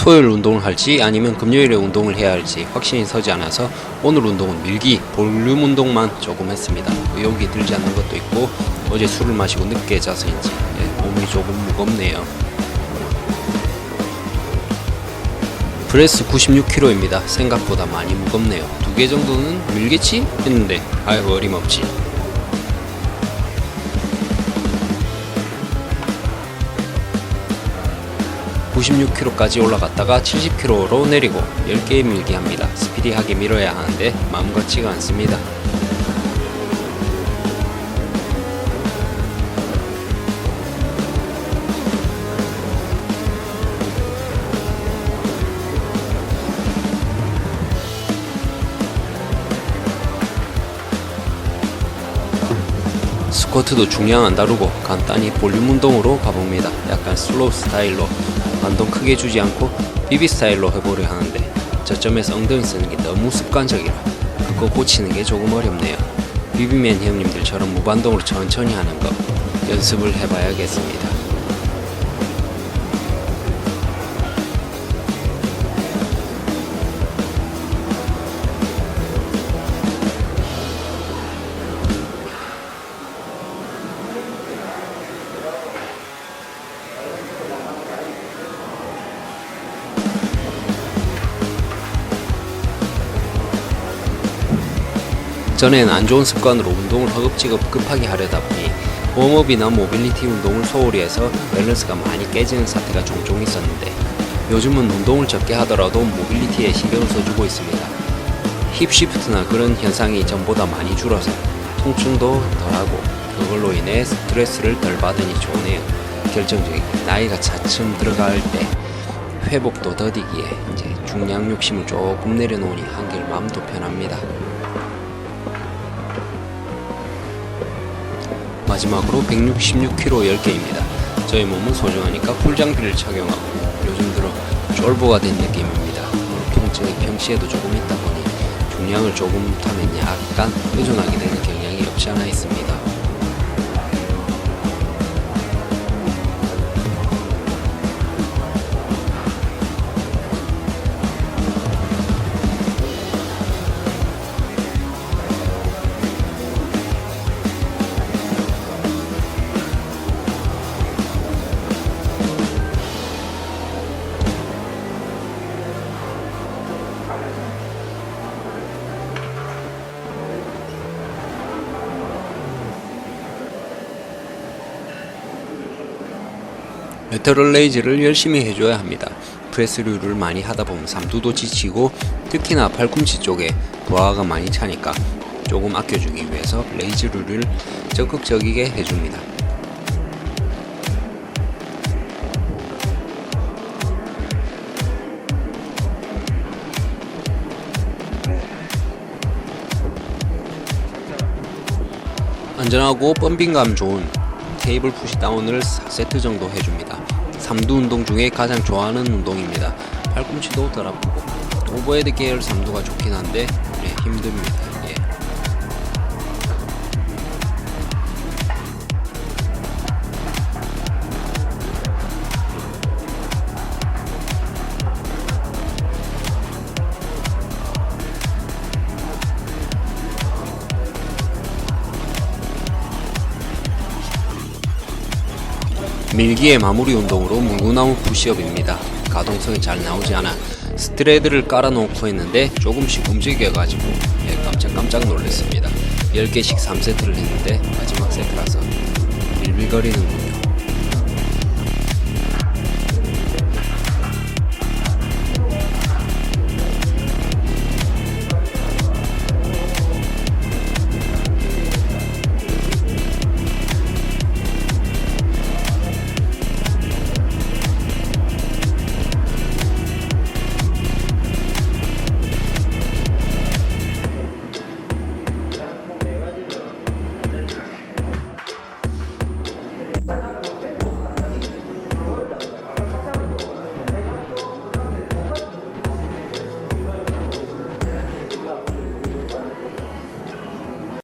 토요일 운동을 할지 아니면 금요일에 운동을 해야 할지 확신이 서지 않아서 오늘 운동은 밀기, 볼륨 운동만 조금 했습니다. 의욕이 들지 않는 것도 있고 어제 술을 마시고 늦게 자서인지 예, 몸이 조금 무겁네요. 브레스 96kg입니다. 생각보다 많이 무겁네요. 두 개 정도는 밀겠지? 했는데 아이고 어림없지. 96kg까지 올라갔다가 70kg로 내리고 10개 밀기 합니다. 스피디하게 밀어야 하는데 마음 같지가 않습니다. 스쿼트도 중량 안 다루고 간단히 볼륨 운동으로 가봅니다. 약간 슬로우 스타일로 반동 크게 주지 않고 비비 스타일로 해보려 하는데 저점에서 엉덩이 쓰는 게 너무 습관적이라 그거 고치는 게 조금 어렵네요. 비비맨 형님들처럼 무반동으로 천천히 하는 거 연습을 해봐야겠습니다. 전에는 안 좋은 습관으로 운동을 허겁지겁 급하게 하려다 보니 웜업이나 모빌리티 운동을 소홀히 해서 밸런스가 많이 깨지는 사태가 종종 있었는데 요즘은 운동을 적게 하더라도 모빌리티에 신경을 써주고 있습니다. 힙 시프트나 그런 현상이 전보다 많이 줄어서 통증도 덜하고 그걸로 인해 스트레스를 덜 받으니 좋네요. 결정적인 나이가 차츰 들어갈 때 회복도 더디기에 이제 중량 욕심을 조금 내려놓으니 한결 마음도 편합니다. 마지막으로 166kg 10개입니다. 저희 몸은 소중하니까 풀장비를 착용하고 요즘 들어 쫄보가 된 느낌입니다. 통증이 평시에도 조금 있다 보니 중량을 조금 타면 약간 의존하게 되는 경향이 없지 않아 있습니다. 메터럴 레이즈를 열심히 해줘야 합니다. 프레스류를 많이 하다 보면 삼두도 지치고 특히나 팔꿈치 쪽에 부하가 많이 차니까 조금 아껴주기 위해서 레이즈류를 적극적이게 해줍니다. 안전하고 펌핑감 좋은 테이블 푸시 다운을 4세트 정도 해줍니다. 3두 운동 중에 가장 좋아하는 운동입니다. 팔꿈치도 덜 아프고 오버헤드 계열 3두가 좋긴 한데 네, 힘듭니다. 밀기의 마무리 운동으로 물구나무 푸시업입니다. 가동성이 잘 나오지 않아 스트레드를 깔아놓고 했는데 조금씩 움직여가지고 예, 깜짝 깜짝 놀랐습니다. 10개씩 3세트를 했는데 마지막 세트라서 빌빌거리는군요.